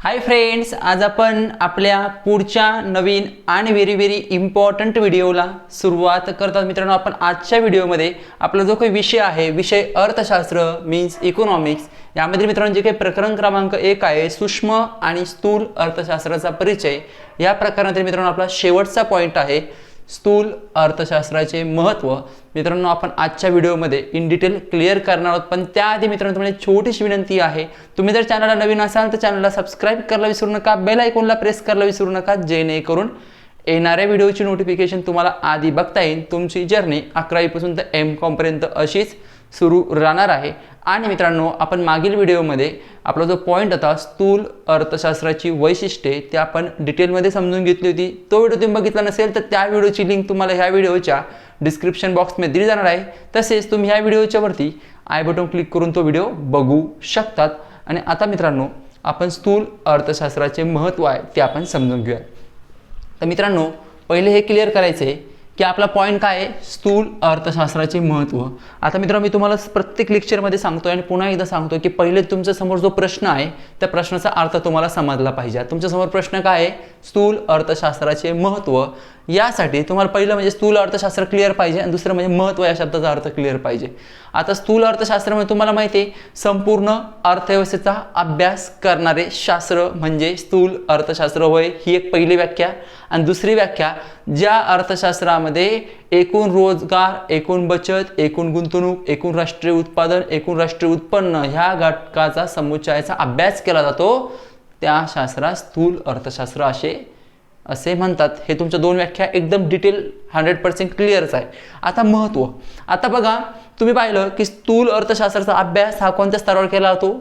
Hi friends आज आपण आपल्या पुढच्या नवीन आणि व्हेरी व्हेरी इम्पॉर्टंट व्हिडिओला सुरुवात करतात मित्रांनो आपण आजच्या व्हिडिओमध्ये आपला जो काही विषय आहे विषय अर्थशास्त्र मीन्स इकॉनॉमिक्स यामध्ये मित्रांनो जे काही प्रकरण क्रमांक एक आहे सूक्ष्म आणि स्थूल अर्थशास्त्राचा परिचय या प्रकरणातील मित्रांनो आपला शेवटचा पॉईंट आहे. स्थूल अर्थशास्त्राचे महत्त्व. मित्रांनो आपण आजच्या व्हिडिओमध्ये इन डिटेल क्लिअर करणार आहोत. पण त्याआधी मित्रांनो तुम्हाला एक छोटीशी विनंती आहे. तुम्ही जर चॅनलला नवीन असाल तर चॅनलला सबस्क्राईब करायला विसरू नका. बेल आयकॉनला प्रेस करायला विसरू नका. जेणेकरून येणाऱ्या व्हिडिओची नोटिफिकेशन तुम्हाला आधी बघता येईल. तुमची जर्नी अकरावीपासून तर एम कॉमपर्यंत अशीच सुरू राहणार आहे. आणि मित्रांनो आपण मागील व्हिडिओमध्ये आपला जो पॉईंट होता स्थूल अर्थशास्त्राची वैशिष्ट्ये ते आपण डिटेलमध्ये समजून घेतली होती. तो व्हिडिओ तुम्ही बघितला नसेल तर त्या व्हिडिओची लिंक तुम्हाला ह्या व्हिडिओच्या डिस्क्रिप्शन बॉक्समध्ये दिली जाणार आहे. तसेच तुम्ही ह्या व्हिडिओच्या वरती आय बटन क्लिक करून तो व्हिडिओ बघू शकतात. आणि आता मित्रांनो आपण स्थूल अर्थशास्त्राचे महत्त्व आहे ते आपण समजून घेऊया तर मित्रांनो पहिले हे क्लिअर करायचं आहे की आपला पॉईंट काय आहे? स्थूल अर्थशास्त्राचे महत्त्व आता मित्रांनो मी तुम्हाला प्रत्येक लेक्चरमध्ये सांगतो आणि पुन्हा एकदा सांगतो की पहिले तुमच्यासमोर जो प्रश्न आहे त्या प्रश्नाचा अर्थ तुम्हाला समजला पाहिजे. तुमच्यासमोर प्रश्न काय आहे? स्थूल अर्थशास्त्राचे महत्त्व यासाठी तुम्हाला पहिलं म्हणजे स्थूल अर्थशास्त्र क्लिअर पाहिजे आणि दुसरं म्हणजे महत्त्व या शब्दाचा अर्थ क्लिअर पाहिजे. आता स्थूल अर्थशास्त्र म्हणजे तुम्हाला माहिती आहे संपूर्ण अर्थव्यवस्थेचा अभ्यास करणारे शास्त्र म्हणजे स्थूल अर्थशास्त्र. होय ही एक पहिली व्याख्या. आणि दुसरी व्याख्या ज्या अर्थशास्त्रामध्ये एकूण रोजगार एकूण बचत एकूण गुंतवणूक एकूण राष्ट्रीय उत्पादन एकूण राष्ट्रीय उत्पन्न ह्या घटकाचा समुच्चयाचा अभ्यास केला जातो त्या शास्त्रात स्थूल अर्थशास्त्र असे असे म्हणतात. हे तुमच्या दोन व्याख्या एकदम डिटेल हंड्रेड पर्सेंट क्लिअरच आहे. आता महत्त्व आता बघा तुम्ही पाहिलं की स्थूल अर्थशास्त्राचा अभ्यास हा कोणत्या स्तरावर केला जातो?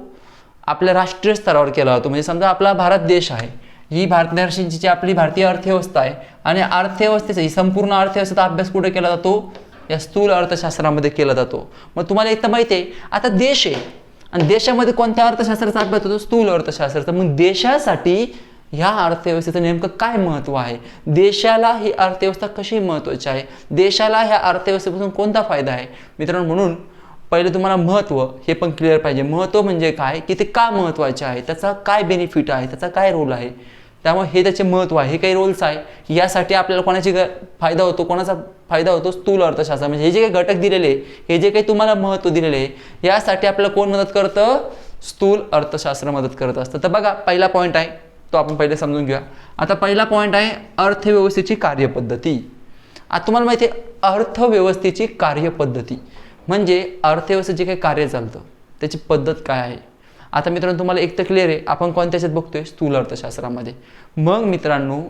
आपल्या राष्ट्रीय स्तरावर केला जातो. म्हणजे समजा आपला भारत देश आहे. ही भारतवर्षांची जी आपली भारतीय अर्थव्यवस्था आहे आणि अर्थव्यवस्थेचा ही संपूर्ण अर्थव्यवस्थेचा अभ्यास कुठे केला जातो? या स्थूल अर्थशास्त्रामध्ये केला जातो. मग तुम्हाला एक तर माहिती आहे आता देश आहे. आणि देशामध्ये कोणत्या अर्थशास्त्राचा अभ्यास होतो? स्थूल अर्थशास्त्राचा. मग देशासाठी ह्या अर्थव्यवस्थेचं नेमकं काय महत्त्व आहे? देशाला ही अर्थव्यवस्था कशी महत्त्वाची आहे? देशाला ह्या अर्थव्यवस्थेपासून कोणता फायदा आहे? मित्रांनो म्हणून पहिले तुम्हाला महत्त्व हे पण क्लिअर पाहिजे. महत्त्व म्हणजे काय? की ते का महत्त्वाचे आहे? त्याचा काय बेनिफिट आहे? त्याचा काय रोल आहे? त्यामुळे हे त्याचे महत्त्व आहे. हे काही रोल्स आहे. यासाठी आपल्याला कोणाची ग फायदा होतो? कोणाचा फायदा होतो? स्थूल अर्थशास्त्र. म्हणजे हे जे काही घटक दिलेले हे जे काही तुम्हाला महत्त्व दिलेले आहे यासाठी आपल्याला कोण मदत करतं? स्थूल अर्थशास्त्र मदत करत असतं. तर बघा पहिला पॉईंट आहे. तो आपण पहिले समजून घेऊया. आता पहिला पॉईंट आहे अर्थव्यवस्थेची कार्यपद्धती. आता तुम्हाला माहिती आहे अर्थव्यवस्थेची कार्यपद्धती. म्हणजे अर्थव्यवस्थेत जे काही कार्य चालतं त्याची पद्धत काय आहे? आता मित्रांनो तुम्हाला एक तर क्लिअर आहे आपण कोणत्या याच्यात बघतोय? स्थूल अर्थशास्त्रामध्ये. मग मित्रांनो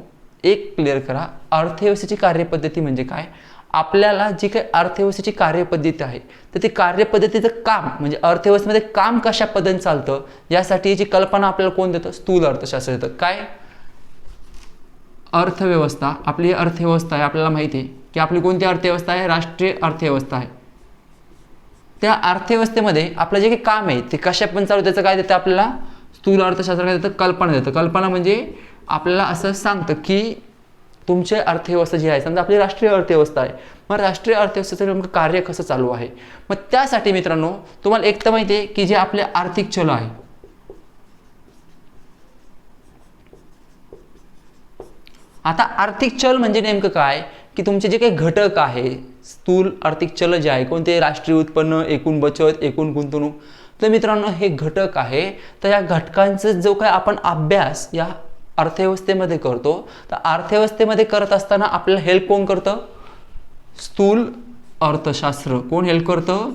एक क्लिअर करा अर्थव्यवस्थेची कार्यपद्धती म्हणजे काय? आपल्याला जी काही अर्थव्यवस्थेची कार्यपद्धती आहे तर ती कार्यपद्धतीचं काम म्हणजे अर्थव्यवस्थेमध्ये काम कशा पद्धतीने चालतं यासाठी जी कल्पना आपल्याला कोण देतं? स्थूल अर्थशास्त्र देतं. काय? अर्थव्यवस्था आपली अर्थव्यवस्था आहे आपल्याला माहिती आहे की आपली कोणती अर्थव्यवस्था आहे? राष्ट्रीय अर्थव्यवस्था आहे. त्या अर्थव्यवस्थेमध्ये आपलं जे काही काम आहे ते कशा पण चालू त्याचं काय देतं आपल्याला? स्थूल अर्थशास्त्र काय देतं? कल्पना देतं. कल्पना म्हणजे आपल्याला असं सांगतं की तुमची अर्थव्यवस्था जी आहे समजा आपली राष्ट्रीय अर्थव्यवस्था आहे मग राष्ट्रीय अर्थव्यवस्थेचं नेमकं कार्य कसं चालू आहे? मग त्यासाठी मित्रांनो तुम्हाला एक तर माहिती आहे की जे आपले आर्थिक चल आहे आता आर्थिक चल म्हणजे नेमकं काय? की तुमचे जे काही घटक आहे स्थूल आर्थिक चल जे आहे कोणते राष्ट्रीय उत्पन्न एकूण बचत एकूण गुंतवणूक तर मित्रांनो हे घटक आहे. तर या घटकांचा जो काय आपण अभ्यास या अर्थव्यवस्थेमध्ये करतो तर अर्थव्यवस्थेमध्ये करत असताना आपल्याला हेल्प कोण करतं? स्थूल अर्थशास्त्र. कोण हेल्प करतं?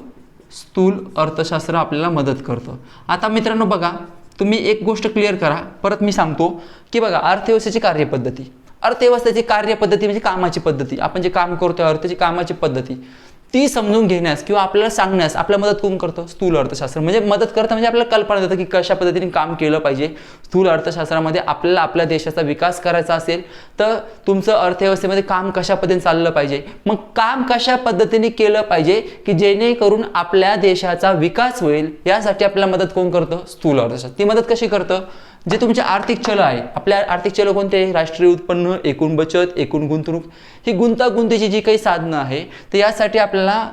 स्थूल अर्थशास्त्र आपल्याला मदत करतं. आता मित्रांनो बघा तुम्ही एक गोष्ट क्लिअर करा. परत मी सांगतो की बघा अर्थव्यवस्थेची कार्यपद्धती. अर्थव्यवस्थेची कार्यपद्धती म्हणजे कामाची पद्धती. आपण जे काम करतो अर्थाची कामाची पद्धती. ती समजून घेण्यास किंवा आपल्याला सांगण्यास आपल्या मदत कोण करतं? स्थूल अर्थशास्त्र. म्हणजे मदत करतं म्हणजे आपल्याला कल्पना देतं की कशा पद्धतीने काम केलं पाहिजे. स्थूल अर्थशास्त्रामध्ये आपल्याला आपल्या देशाचा विकास करायचा असेल तर तुमचं अर्थव्यवस्थेमध्ये काम कशा पद्धतीने चाललं पाहिजे? मग काम कशा पद्धतीने केलं पाहिजे की जेणेकरून आपल्या देशाचा विकास होईल? यासाठी आपल्याला मदत कोण करतं? स्थूल अर्थशास्त्र. ती मदत कशी करतं? जे तुमचे आर्थिक चल आहे आपल्या आर्थिक चल कोणते? राष्ट्रीय उत्पन्न एकूण बचत एकूण गुंतवणूक. ही गुंतागुंतीची जी काही साधनं आहे तर यासाठी आपल्याला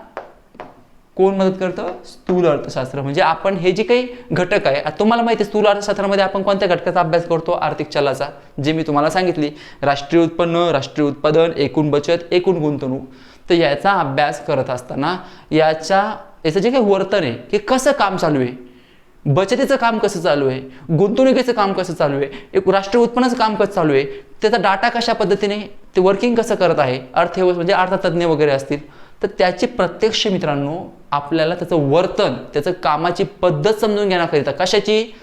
कोण मदत करतं? स्थूल अर्थशास्त्र. म्हणजे आपण हे जे काही घटक आहे तुम्हाला माहिती आहे स्थूल अर्थशास्त्रामध्ये आपण कोणत्या घटकाचा अभ्यास करतो? आर्थिक चलाचा. जे मी तुम्हाला सांगितली राष्ट्रीय उत्पन्न राष्ट्रीय उत्पादन एकूण बचत एकूण गुंतवणूक. तर याचा अभ्यास करत असताना याच्या याचं जे काही वर्तन आहे की कसं काम चालू आहे? बचतीचं काम कसं चालू आहे? गुंतवणुकीचं काम कसं चालू आहे? एक राष्ट्रीय उत्पन्नाचं काम कसं चालू आहे? त्याचा डाटा कशा पद्धतीने ते वर्किंग कसं करत आहे? अर्थव्यवस्था म्हणजे अर्थतज्ञ वगैरे असतील. तर त्याचे प्रत्यक्ष मित्रांनो आपल्याला त्याचं वर्तन त्याचं कामाची पद्धत समजून घेण्याकरिता कशाची?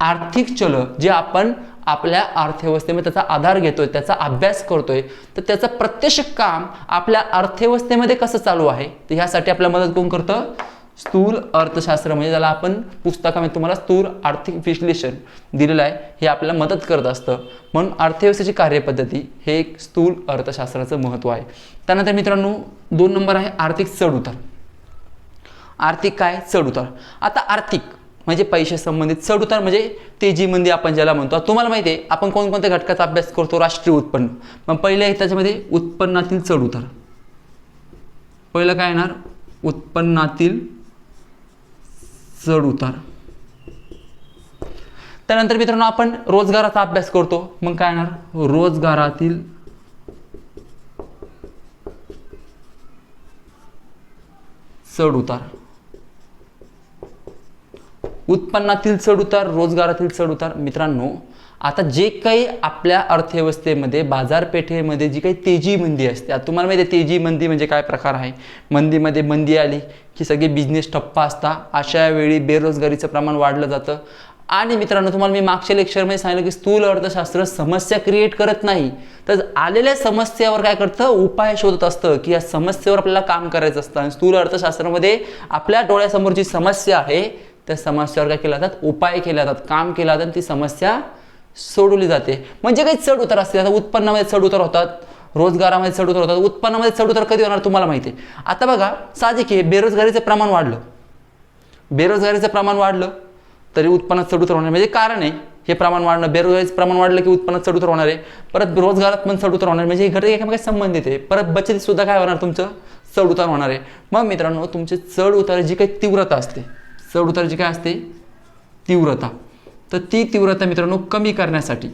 आर्थिक चल जे आपण आपल्या अर्थव्यवस्थेमध्ये त्याचा आधार घेतोय त्याचा अभ्यास करतोय तर त्याचं प्रत्यक्ष काम आपल्या अर्थव्यवस्थेमध्ये कसं चालू आहे? तर ह्यासाठी आपल्याला मदत कोण करतं? स्थूल अर्थशास्त्र म्हणजे ज्याला आपण पुस्तकामध्ये तुम्हाला स्थूल आर्थिक विश्लेषण दिलेलं आहे हे आपल्याला मदत करत असतं. म्हणून अर्थव्यवस्थेची कार्यपद्धती हे एक स्थूल अर्थशास्त्राचं महत्त्व आहे. त्यानंतर मित्रांनो दोन नंबर आहे आर्थिक चढउतार. आर्थिक काय? चढउतार. आता आर्थिक म्हणजे पैसे संबंधित. चढउतार म्हणजे तेजीमध्ये आपण ज्याला म्हणतो. तुम्हाला माहिती आहे आपण कोणकोणत्या घटकाचा अभ्यास करतो? राष्ट्रीय उत्पन्न. मग पहिले आहे त्याच्यामध्ये उत्पन्नातील चढउतार. पहिलं काय येणार? उत्पन्नातील चढउतार त्यानंतर मित्रांनो आपण रोजगाराचा अभ्यास करतो. मग काय येणार रोजगारातील चढउतार उत्पन्नातील चढउतार रोजगारातील चढउतार मित्रांनो आता जे काही आपल्या अर्थव्यवस्थेमध्ये बाजारपेठेमध्ये जी काही तेजी मंदी असते आता तुम्हाला माहिती आहे तेजी मंदी म्हणजे काय प्रकार आहे? मंदीमध्ये मंदी आली की सगळे बिझनेस ठप्प असता अशा वेळी बेरोजगारीचं प्रमाण वाढलं जातं. आणि मित्रांनो तुम्हाला मी मागच्या लेक्चरमध्ये सांगितलं की स्थूल अर्थशास्त्र समस्या क्रिएट करत नाही. तर आलेल्या समस्यावर काय करतं? उपाय शोधत असतं की या समस्येवर आपल्याला काम करायचं असतं. आणि स्थूल अर्थशास्त्रामध्ये आपल्या डोळ्यासमोर जी समस्या आहे त्या समस्येवर काय केल्या जातात? उपाय केल्या जातात. काम केलं जातं आणि ती समस्या सोडवली जाते म्हणजे काही चढ उतार असते आता उत्पन्नामध्ये चढ उतार होतात रोजगारामध्ये चढ उतार होतात उत्पन्नामध्ये चढ उतार कधी होणार तुम्हाला माहिती आहे आता बघा साहजिक आहे बेरोजगारीचं प्रमाण वाढलं बेरोजगारीचं प्रमाण वाढलं तरी उत्पन्नात चढउतार होणार म्हणजे कारण आहे हे प्रमाण वाढणं बेरोजगारीचं प्रमाण वाढलं की उत्पन्नात चढउतार होणार आहे परत रोजगारात पण चढउतार होणार म्हणजे हे घटक एकमेकांशी संबंधित आहे परत बचतीत सुद्धा काय होणार तुमचं चढउतार होणार आहे मग मित्रांनो तुमचे चढ उतार जी काही तीव्रता असते चढ उतार जी काय असते तीव्रता तर ती तीव्रता मित्रांनो कमी करण्यासाठी.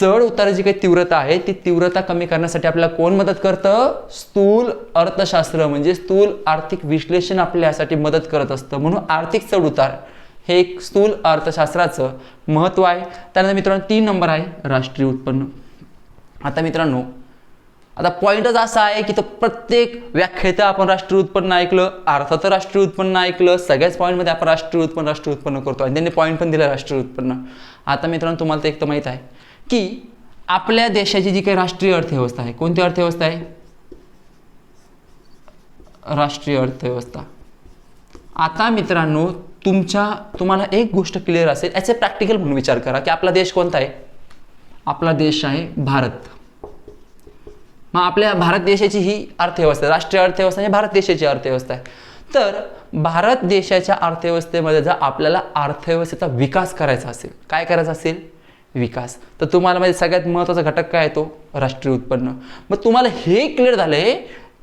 चढ उताराची काही तीव्रता आहे ती तीव्रता कमी करण्यासाठी आपल्याला कोण मदत करतं? स्थूल अर्थशास्त्र म्हणजे स्थूल आर्थिक विश्लेषण आपल्यासाठी मदत करत असतं. म्हणून आर्थिक चढ उतार हे एक स्थूल अर्थशास्त्राचं महत्त्व आहे. त्यानंतर मित्रांनो तीन नंबर आहे राष्ट्रीय उत्पन्न. आता मित्रांनो आता पॉईंटच असा आहे की तो प्रत्येक व्याख्येत आपण राष्ट्रीय उत्पन्न ऐकलं अर्थाचं राष्ट्रीय उत्पन्न ऐकलं सगळ्याच पॉईंटमध्ये आपण राष्ट्रीय उत्पन्न राष्ट्रीय उत्पन्न करतो. आणि त्यांनी पॉईंट पण दिला राष्ट्रीय उत्पन्न. आता मित्रांनो तुम्हाला तर एक तर माहीत आहे की आपल्या देशाची जी काही राष्ट्रीय अर्थव्यवस्था आहे कोणती अर्थव्यवस्था आहे? राष्ट्रीय अर्थव्यवस्था. आता मित्रांनो तुमच्या तुम्हाला एक गोष्ट क्लिअर असेल याचे प्रॅक्टिकल म्हणून विचार करा की आपला देश कोणता आहे? आपला देश आहे भारत. मग आपल्या भारत देशाची ही अर्थव्यवस्था राष्ट्रीय अर्थव्यवस्था म्हणजे भारत देशाची अर्थव्यवस्था आहे. तर भारत देशाच्या अर्थव्यवस्थेमध्ये जर आपल्याला अर्थव्यवस्थेचा विकास करायचा असेल काय करायचा असेल? विकास. तर तुम्हाला म्हणजे सगळ्यात महत्त्वाचा घटक काय आहे तो? राष्ट्रीय उत्पन्न. मग तुम्हाला हे क्लिअर झालंय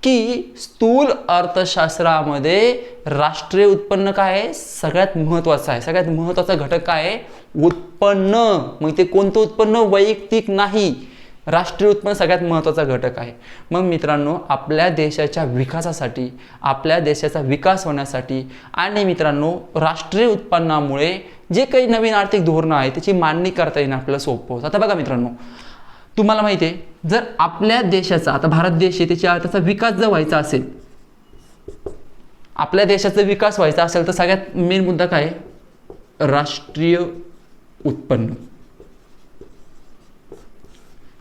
की स्थूल अर्थशास्त्रामध्ये राष्ट्रीय उत्पन्न काय आहे? सगळ्यात महत्त्वाचं आहे. सगळ्यात महत्त्वाचा घटक काय आहे? उत्पन्न. मग ते कोणतं उत्पन्न? वैयक्तिक नाही. राष्ट्रीय उत्पन्न सगळ्यात महत्त्वाचा घटक आहे. मग मित्रांनो आपल्या देशाच्या विकासासाठी आपल्या देशाचा विकास होण्यासाठी आणि मित्रांनो राष्ट्रीय उत्पन्नामुळे जे काही नवीन आर्थिक धोरणं आहे त्याची मांडणी करता येणं आपल्याला सोपं होतं. आता बघा मित्रांनो तुम्हाला माहिती आहे जर आपल्या देशाचा आता भारत देश आहे त्याच्या त्याचा विकास जर व्हायचा असेल आपल्या देशाचा विकास व्हायचा असेल तर सगळ्यात मेन मुद्दा काय आहे? राष्ट्रीय उत्पन्न.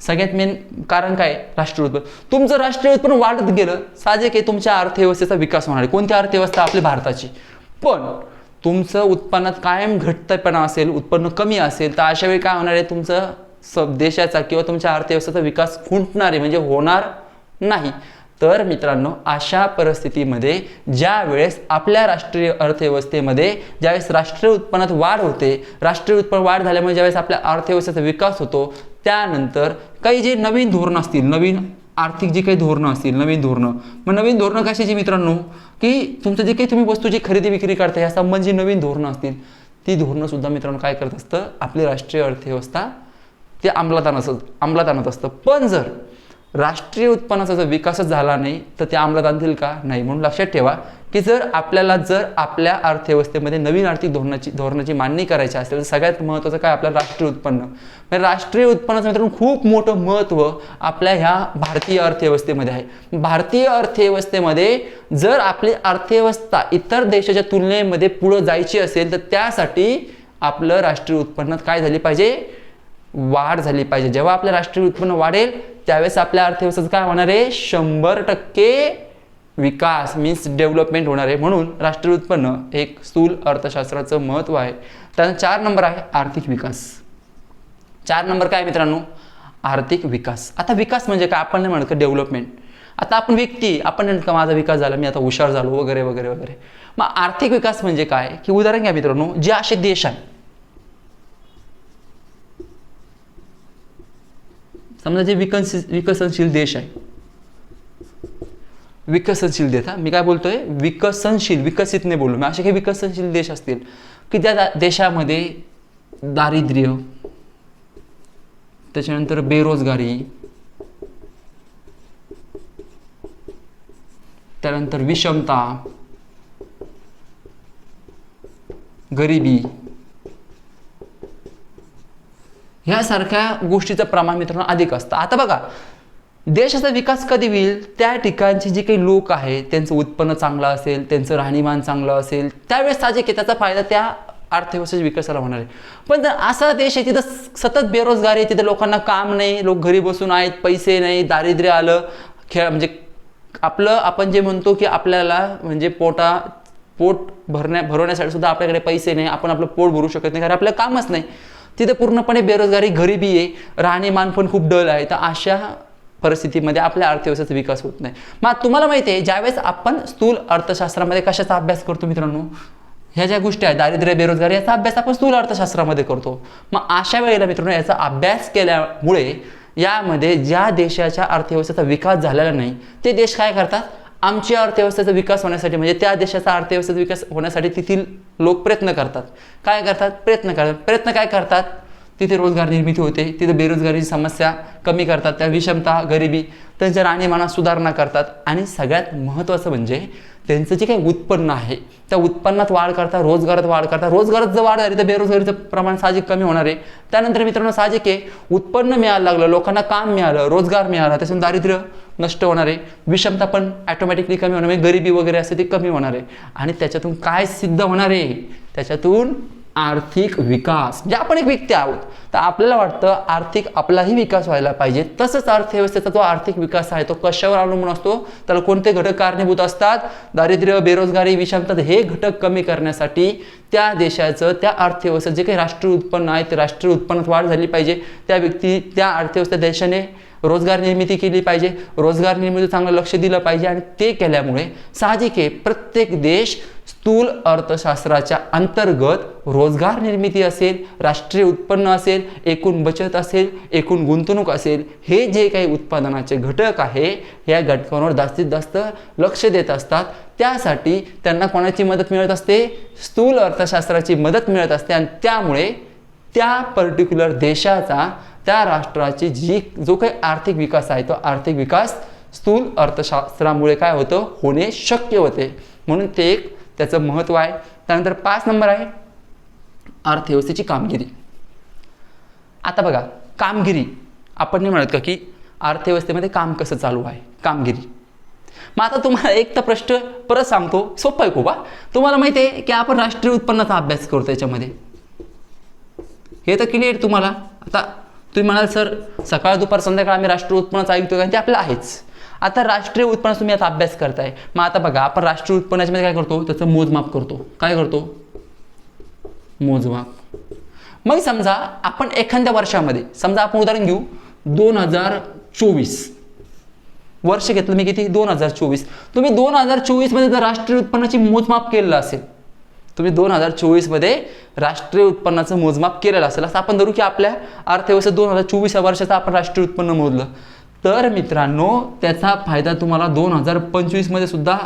सगळ्यात मेन कारण काय राष्ट्रीय उत्पन्न तुमचं राष्ट्रीय उत्पन्न वाढत गेलं. साहजिक आहे तुमच्या अर्थव्यवस्थेचा विकास होणार आहे. कोणती अर्थव्यवस्था? आपली भारताची. पण तुमचं उत्पन्नात कायम घटतपणा असेल उत्पन्न कमी असेल तर अशा वेळी काय होणार आहे? तुमचं स देशाचा किंवा तुमच्या अर्थव्यवस्थेचा विकास खुंटणार आहे. म्हणजे होणार नाही. तर मित्रांनो अशा परिस्थितीमध्ये ज्या वेळेस आपल्या राष्ट्रीय अर्थव्यवस्थेमध्ये ज्यावेळेस राष्ट्रीय उत्पन्नात वाढ होते राष्ट्रीय उत्पन्न वाढ झाल्यामुळे ज्यावेळेस आपल्या अर्थव्यवस्थेचा विकास होतो त्यानंतर काही जे नवीन धोरणं असतील नवीन आर्थिक जी काही धोरणं असतील नवीन धोरणं मग नवीन धोरणं कशाची मित्रांनो? की तुमचं जे काही तुम्ही वस्तूची खरेदी विक्री करता या संबंधी जी नवीन धोरणं असतील ती धोरणंसुद्धा मित्रांनो काय करत असतं आपली राष्ट्रीय अर्थव्यवस्था ते अंमलात आणत अंमलात आणत असतं. पण जर राष्ट्रीय उत्पन्नाचा जर विकासच झाला नाही तर ते अंमलात आणतील का? नाही. म्हणून लक्षात ठेवा की जर आपल्याला जर आपल्या अर्थव्यवस्थेमध्ये नवीन आर्थिक धोरणाची धोरणाची मांडणी करायची असेल तर सगळ्यात महत्त्वाचं काय? आपलं राष्ट्रीय उत्पन्न. म्हणजे राष्ट्रीय उत्पन्नाचं मित्रांनो खूप मोठं महत्त्व आपल्या ह्या भारतीय अर्थव्यवस्थेमध्ये आहे. भारतीय अर्थव्यवस्थेमध्ये जर आपली अर्थव्यवस्था इतर देशाच्या तुलनेमध्ये पुढं जायची असेल तर त्यासाठी आपलं राष्ट्रीय उत्पन्नात काय झाली पाहिजे? वाढ झाली पाहिजे. जेव्हा आपलं राष्ट्रीय उत्पन्न वाढेल त्यावेळेस आपल्या अर्थव्यवस्थेचं काय होणार आहे? शंभर टक्के विकास मीन्स डेव्हलपमेंट होणार आहे. म्हणून राष्ट्रीय उत्पन्न एक स्थूल अर्थशास्त्राचं महत्त्व आहे. त्यानंतर चार नंबर आहे आर्थिक विकास. चार नंबर काय आहे मित्रांनो? आर्थिक विकास. आता विकास म्हणजे काय? आपण नाही म्हणत का डेव्हलपमेंट आता आपण व्यक्ती आपण म्हणतो का माझा विकास झाला मी आता हुशार झालो वगैरे वगैरे वगैरे. मग आर्थिक विकास म्हणजे काय? की उदाहरण घ्या मित्रांनो जे असे देश आहे समजा जे विकसित विकसनशील देश आहे. विकसनशील देश हा? मी काय बोलतोय? विकसनशील विकसित नाही बोललो मी असे काही विकसनशील देश असतील की त्या दा- देशामध्ये दारिद्र्य त्याच्यानंतर बेरोजगारी त्यानंतर विषमता गरिबी ह्यासारख्या गोष्टीचं प्रमाण मित्रांनो अधिक असतं. आता बघा देशाचा विकास कधी होईल? त्या ठिकाणचे जे काही लोक आहेत त्यांचं उत्पन्न चांगलं असेल त्यांचं राहणीमान चांगलं असेल त्यावेळेस साहजिक आहे त्याचा फायदा त्या अर्थव्यवस्थेच्या विकासाला होणार आहे. पण जर असा देश आहे तिथं सतत बेरोजगारी आहे तिथं लोकांना काम नाही लोक घरी बसून आहेत पैसे नाही दारिद्र्य आलं खेळ म्हणजे आपलं आपण जे म्हणतो की आपल्याला म्हणजे पोटा पोट भरण्या भरवण्यासाठी सुद्धा आपल्याकडे पैसे नाही आपण आपलं पोट भरू शकत नाही कारण आपलं कामच नाही. तिथे पूर्णपणे बेरोजगारी गरिबी आहे. राहणीमान पण खूप डल आहे. तर अशा परिस्थितीमध्ये आपल्या अर्थव्यवस्थेचा विकास होत नाही. मग तुम्हाला माहिती आहे ज्यावेळेस आपण स्थूल अर्थशास्त्रामध्ये कशाचा अभ्यास करतो मित्रांनो? ह्या ज्या गोष्टी आहेत दारिद्र्य बेरोजगारी याचा अभ्यास आपण स्थूल अर्थशास्त्रामध्ये करतो. मग अशा वेळेला मित्रांनो याचा अभ्यास केल्यामुळे यामध्ये ज्या देशाच्या अर्थव्यवस्थेचा विकास झालेला नाही ते देश काय करतात? आमच्या अर्थव्यवस्थेचा विकास होण्यासाठी म्हणजे त्या देशाचा अर्थव्यवस्थेचा विकास होण्यासाठी तेथील लोक प्रयत्न करतात. काय करतात? प्रयत्न करतात. प्रयत्न काय करतात? तिथे रोजगार निर्मिती होते तिथे बेरोजगारीची समस्या कमी करतात त्या विषमता गरिबी त्यांच्या राहणीमानात सुधारणा करतात. आणि सगळ्यात महत्त्वाचं म्हणजे त्यांचं जे काही उत्पन्न आहे त्या उत्पन्नात वाढ करता रोजगारात वाढ करता रोजगारात जर वाढ झाली तर बेरोजगारीचं प्रमाण साहजिक कमी होणार आहे. त्यानंतर मित्रांनो साहजिक आहे उत्पन्न मिळायला लागलं लोकांना काम मिळालं रोजगार मिळाला त्याच्यातून दारिद्र्य नष्ट होणार आहे. विषमता पण ॲटोमॅटिकली कमी होणार म्हणजे गरिबी वगैरे असते ती कमी होणार आहे. आणि त्याच्यातून काय सिद्ध होणार आहे? त्याच्यातून आर्थिक विकास. जे आपण एक व्यक्ती आहोत तर आपल्याला वाटतं आर्थिक आपलाही विकास व्हायला पाहिजे. तसंच अर्थव्यवस्थेचा जो आर्थिक विकास आहे तो कशावर अवलंबून असतो? त्याला कोणते घटक कारणीभूत असतात? दारिद्र्य बेरोजगारी विषमता हे घटक कमी करण्यासाठी त्या देशाचं त्या अर्थव्यवस्थेत जे काही राष्ट्रीय उत्पन्न आहे ते राष्ट्रीय उत्पन्नात वाढ झाली पाहिजे. त्या व्यक्ती त्या अर्थव्यवस्था देशाने रोजगार निर्मिती केली पाहिजे रोजगार निर्मिती चांगलं लक्ष दिलं पाहिजे आणि ते केल्यामुळे साहजिक आहे प्रत्येक देश स्थूल अर्थशास्त्राच्या अंतर्गत रोजगार निर्मिती असेल राष्ट्रीय उत्पन्न असेल एकूण बचत असेल एकूण गुंतवणूक असेल हे जे काही उत्पादनाचे घटक आहे या घटकांवर जास्तीत जास्त लक्ष देत असतात. त्यासाठी त्यांना कोणाची मदत मिळत असते? स्थूल अर्थशास्त्राची मदत मिळत असते आणि त्यामुळे त्या पर्टिक्युलर देशाचा त्या राष्ट्राची जी जो काही आर्थिक विकास आहे तो आर्थिक विकास स्थूल अर्थशास्त्रामुळे काय होतं? होणे शक्य होते. म्हणून ते एक त्याचं महत्त्व आहे. त्यानंतर पाच नंबर आहे अर्थव्यवस्थेची कामगिरी. आता बघा कामगिरी. आपण नाही म्हणत का की अर्थव्यवस्थेमध्ये काम कसं चालू आहे? कामगिरी. मग आता तुम्हाला एक तर प्रश्न परत सांगतो. सोपं आहे खूप तुम्हाला माहिती आहे की आपण राष्ट्रीय उत्पन्नाचा अभ्यास करतो याच्यामध्ये. हे तर क्लिअर तुम्हाला. आता तुम्ही म्हणाल सर सकाळ दुपार संध्याकाळ आम्ही राष्ट्रीय उत्पन्नाचं ऐकतो आणि ते आपलं आहेच. आता राष्ट्रीय उत्पन्न तुम्ही आता अभ्यास करताय. मग आता बघा आपण राष्ट्रीय उत्पन्नाच्या काय करतो? त्याचं मोजमाप करतो. काय करतो? मोजमाप. मग समजा आपण एखाद्या वर्षामध्ये समजा आपण उदाहरण घेऊ दोन हजार चोवीस. वर्ष घेतलं मी किती? दोन हजार चोवीस. तुम्ही दोन हजार चोवीसमध्ये जर राष्ट्रीय उत्पन्नाची मोजमाप केलेलं असेल तुम्ही दोन हजार चोवीसमध्ये राष्ट्रीय उत्पन्नाचं मोजमाप केलेलं असेल असं आपण धरू की आपल्या अर्थव्यवस्थेत दोन हजार चोवीस या वर्षाचं आपण राष्ट्रीय उत्पन्न मोजलं. तर मित्रांनो त्याचा फायदा तुम्हाला दोन हजार पंचवीसमध्ये सुद्धा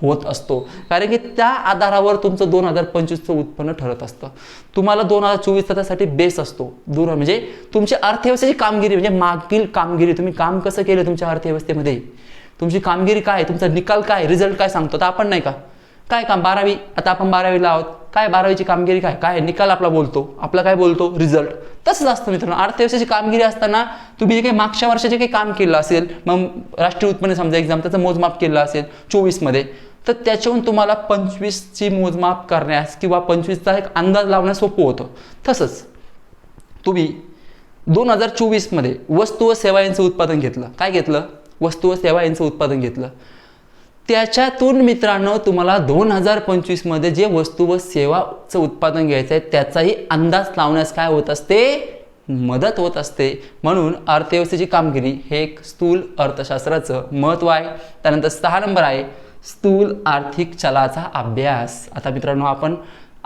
होत असतो. कारण की त्या आधारावर तुमचं दोन हजार पंचवीसचं उत्पन्न ठरत असतं. तुम्हाला दोन हजार चोवीस त्यासाठी बेस असतो. दूर म्हणजे तुमची अर्थव्यवस्थेची कामगिरी म्हणजे मागील कामगिरी. तुम्ही काम कसं केलं तुमच्या अर्थव्यवस्थेमध्ये? तुमची कामगिरी काय? आहे? तुमचा निकाल काय? रिझल्ट काय सांगतो? तर आपण नाही का? काय काम? बारावी? आता आपण बारावीला आहोत. काय बारावीची कामगिरी काय? काय? निकाल आपला बोलतो. आपला काय बोलतो? रिझल्ट. तसंच असतं मित्रांनो. अर्थव्यवस्थेची कामगिरी असताना तुम्ही जे काही मागच्या वर्षाचे काही काम केलं असेल मग राष्ट्रीय उत्पन्न समजा एक्झाम त्याचं मोजमाप केलं असेल चोवीसमध्ये तर त्याच्याहून तुम्हाला पंचवीसची मोजमाप करण्यास किंवा पंचवीसचा एक अंदाज लावण्यास सोपं होतं. तसंच तुम्ही दोन हजार चोवीसमध्ये वस्तू व सेवा यांचं उत्पादन घेतलं. काय घेतलं? वस्तू व सेवा यांचं उत्पादन घेतलं. त्याच्यातून मित्रांनो तुम्हाला दोन हजार पंचवीसमध्ये जे वस्तू व सेवाचं उत्पादन घ्यायचं आहे त्याचाही अंदाज लावण्यास काय होत असते? मदत होत असते. म्हणून अर्थव्यवस्थेची कामगिरी हे एक स्थूल अर्थशास्त्राचं महत्त्व आहे. त्यानंतर सहा नंबर आहे स्थूल आर्थिक चलाचा अभ्यास. आता मित्रांनो आपण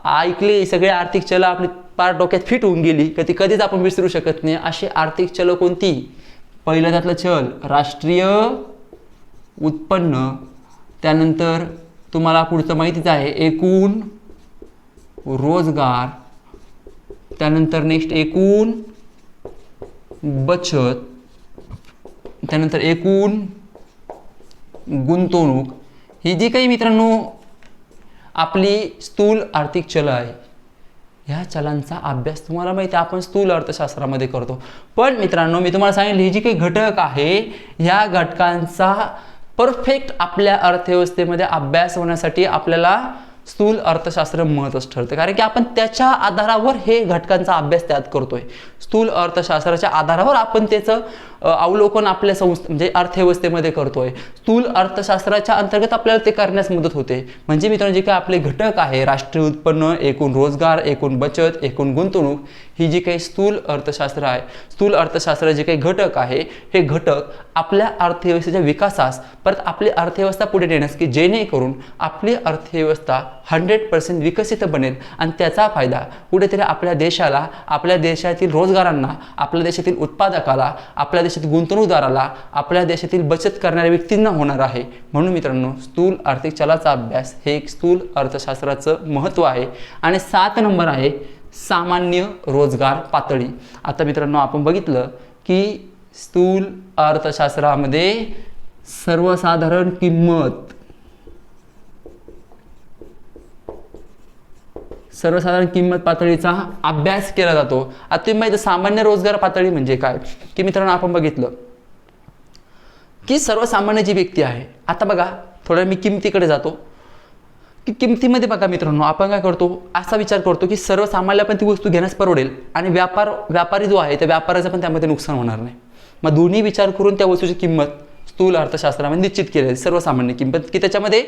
ऐकले सगळे आर्थिक चल आपली पार डोक्यात फिट होऊन गेली कधी ती कधीच आपण विसरू शकत नाही. अशी आर्थिक चलं कोणती? पहिलं त्यातलं चल राष्ट्रीय उत्पन्न. त्यानंतर तुम्हाला पुढचं माहितीच आहे एकूण रोजगार त्यानंतर नेक्स्ट एकूण बचत त्यानंतर एकूण गुंतवणूक. ही जी काही मित्रांनो आपली स्थूल आर्थिक चल आहे ह्या चलांचा अभ्यास तुम्हाला माहिती आहे आपण स्थूल अर्थशास्त्रामध्ये करतो. पण मित्रांनो मी तुम्हाला सांगितलं ही जी काही घटक आहे ह्या घटकांचा परफेक्ट आपल्या अर्थव्यवस्थेमध्ये अभ्यास होण्यासाठी आपल्याला स्थूल अर्थशास्त्र महत्त्वाचं ठरतं. कारण की आपण त्याच्या आधारावर हे घटकांचा अभ्यास त्यात करतोय. स्थूल अर्थशास्त्राच्या आधारावर आपण त्याचं अवलोकन आपल्या संस्थ म्हणजे अर्थव्यवस्थेमध्ये करतोय. स्थूल अर्थशास्त्राच्या अंतर्गत आपल्याला ते करण्यास मदत होते. म्हणजे मित्रांनो जे काही आपले घटक आहे राष्ट्रीय उत्पन्न एकूण रोजगार एकूण बचत एकूण गुंतवणूक ही जी काही स्थूल अर्थशास्त्र आहे स्थूल अर्थशास्त्र जे काही घटक आहे हे घटक आपल्या अर्थव्यवस्थेच्या विकासास परत आपली अर्थव्यवस्था पुढे नेण्यास की जेणेकरून आपली अर्थव्यवस्था हंड्रेड पर्सेंट विकसित बनेल आणि त्याचा फायदा कुठेतरी आपल्या देशाला आपल्या देशातील रोजगारांना आपल्या देशातील उत्पादकाला आपल्या देशातील गुंतवणूकदाराला आपल्या देशातील बचत करणाऱ्या व्यक्तींना होणार आहे. म्हणून मित्रांनो स्थूल आर्थिक चलाचा अभ्यास हे एक स्थूल अर्थशास्त्राचं महत्त्व आहे आणि सात नंबर आहे सामान्य रोजगार पातळी. आता मित्रांनो आपण बघितलं की स्थूल अर्थशास्त्रामध्ये सर्वसाधारण किंमत. सर्वसाधारण किंमत पातळीचा अभ्यास केला जातो. आता तुम्ही माहिती सामान्य रोजगार पातळी म्हणजे काय? की मित्रांनो आपण बघितलं की सर्वसामान्य जी व्यक्ती आहे आता बघा थोडं मी किमतीकडे जातो. की किमतीमध्ये बघा मित्रांनो आपण काय करतो? असा विचार करतो की सर्वसामान्य पण ती वस्तू घेण्यास परवडेल आणि व्यापार व्यापारी जो आहे त्या व्यापाराचं पण त्यामध्ये नुकसान होणार नाही. मग दोन्ही विचार करून त्या वस्तूची किंमत स्थूल अर्थशास्त्रामध्ये निश्चित केली जाते सर्वसामान्य किंमत. की त्याच्यामध्ये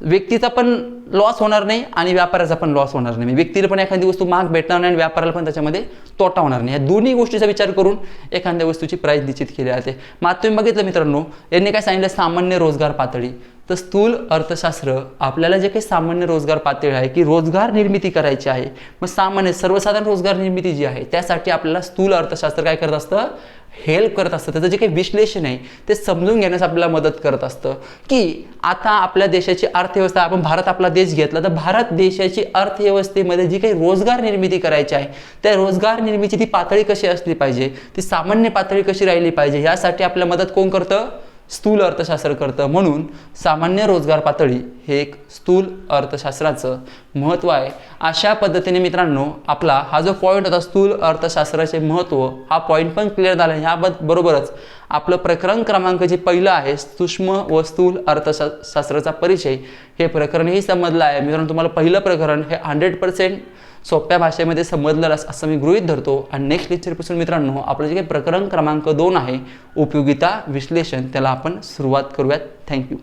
व्यक्तीचा पण लॉस होणार नाही आणि व्यापाराचा पण लॉस होणार नाही. म्हणजे व्यक्तीला पण एखादी वस्तू माग भेटणार नाही आणि व्यापाराला पण त्याच्यामध्ये तोटा होणार नाही. या दोन्ही गोष्टीचा विचार करून एखाद्या वस्तूची प्राईस निश्चित केली जाते. मग आता तुम्ही बघितलं मित्रांनो यांनी काय सांगितलं? सामान्य रोजगार पातळी. तर स्थूल अर्थशास्त्र आपल्याला जे काही सामान्य रोजगार पातळी आहे की रोजगार निर्मिती करायची आहे. मग सामान्य सर्वसाधारण रोजगार निर्मिती जी आहे त्यासाठी आपल्याला स्थूल अर्थशास्त्र काय करत असतं? हेल्प करत असतं. त्याचं जे काही विश्लेषण आहे ते समजून घेण्यास आपल्याला मदत करत असतं. की आता आपल्या देशाची अर्थव्यवस्था आपण भारत आपला देश घेतला तर भारत देशाची अर्थव्यवस्थेमध्ये जी काही रोजगार निर्मिती करायची आहे त्या रोजगार निर्मितीची ती पातळी कशी असली पाहिजे? ती सामान्य पातळी कशी राहिली पाहिजे? यासाठी आपल्याला मदत कोण करतं? स्थूल अर्थशास्त्र करतं म्हणून सामान्य रोजगार पातळी हे एक स्थूल अर्थशास्त्राचं महत्त्व आहे. अशा पद्धतीने मित्रांनो आपला हा जो पॉईंट होता स्थूल अर्थशास्त्राचे महत्त्व हा पॉईंट पण क्लिअर झाला याबद बरोबरच आपलं प्रकरण क्रमांक जे पहिलं आहे सूक्ष्म व स्थूल अर्थशा शास्त्राचा परिचय हे प्रकरणही समजलं आहे. मित्रांनो तुम्हाला पहिलं प्रकरण हे हंड्रेड पर्सेंट सोप्या भाषेमध्ये समजलं असं मी गृहित धरतो. आणि नेक्स्ट लेक्चरपासून मित्रांनो आपलं जे काही प्रकरण क्रमांक दोन आहे उपयोगिता विश्लेषण त्याला आपण सुरुवात करूयात. थँक्यू